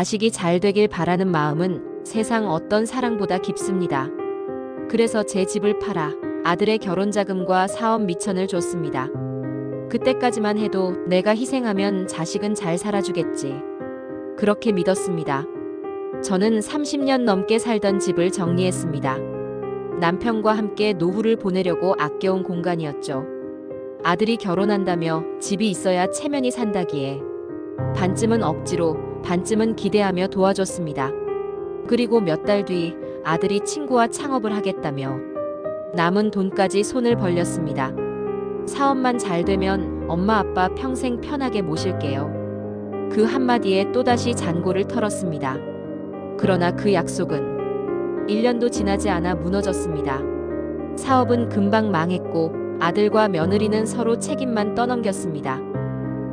자식이 잘 되길 바라는 마음은 세상 어떤 사랑보다 깊습니다. 그래서 제 집을 팔아 아들의 결혼 자금과 사업 미천을 줬습니다. 그때까지만 해도 내가 희생하면 자식은 잘 살아주겠지. 그렇게 믿었습니다. 저는 30년 넘게 살던 집을 정리했습니다. 남편과 함께 노후를 보내려고 아껴온 공간이었죠. 아들이 결혼한다며 집이 있어야 체면이 산다기에 반쯤은 억지로 반쯤은 기대하며 도와줬습니다. 그리고 몇 달 뒤 아들이 친구와 창업을 하겠다며 남은 돈까지 손을 벌렸습니다. 사업만 잘 되면 엄마 아빠 평생 편하게 모실게요. 그 한마디에 또다시 잔고를 털었습니다. 그러나 그 약속은 1년도 지나지 않아 무너졌습니다. 사업은 금방 망했고 아들과 며느리는 서로 책임만 떠넘겼습니다.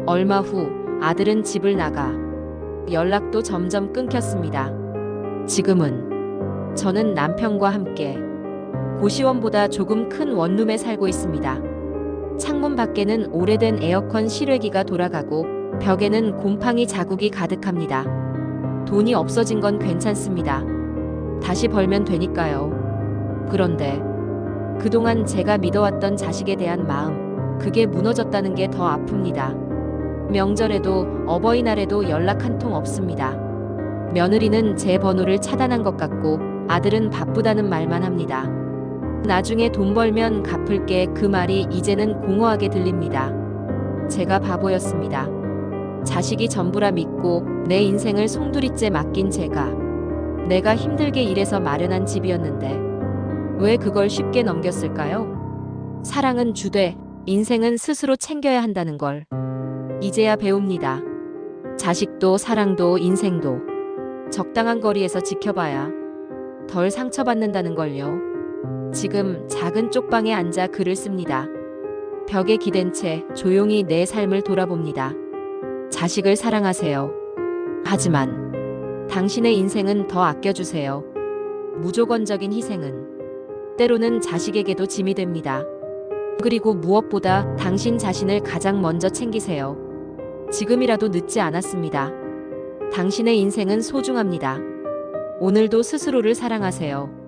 얼마 후 아들은 집을 나가 연락도 점점 끊겼습니다. 지금은 저는 남편과 함께 고시원보다 조금 큰 원룸에 살고 있습니다. 창문 밖에는 오래된 에어컨 실외기가 돌아가고 벽에는 곰팡이 자국이 가득합니다. 돈이 없어진 건 괜찮습니다. 다시 벌면 되니까요. 그런데 그동안 제가 믿어왔던 자식에 대한 마음, 그게 무너졌다는 게 더 아픕니다. 명절에도 어버이날에도 연락 한 통 없습니다. 며느리는 제 번호를 차단한 것 같고 아들은 바쁘다는 말만 합니다. 나중에 돈 벌면 갚을게 그 말이 이제는 공허하게 들립니다. 제가 바보였습니다. 자식이 전부라 믿고 내 인생을 송두리째 맡긴 제가 내가 힘들게 일해서 마련한 집이었는데 왜 그걸 쉽게 넘겼을까요? 사랑은 주되 인생은 스스로 챙겨야 한다는 걸 이제야 배웁니다. 자식도 사랑도 인생도 적당한 거리에서 지켜봐야 덜 상처받는다는 걸요. 지금 작은 쪽방에 앉아 글을 씁니다. 벽에 기댄 채 조용히 내 삶을 돌아봅니다. 자식을 사랑하세요. 하지만 당신의 인생은 더 아껴주세요. 무조건적인 희생은 때로는 자식에게도 짐이 됩니다. 그리고 무엇보다 당신 자신을 가장 먼저 챙기세요. 지금이라도 늦지 않았습니다. 당신의 인생은 소중합니다. 오늘도 스스로를 사랑하세요.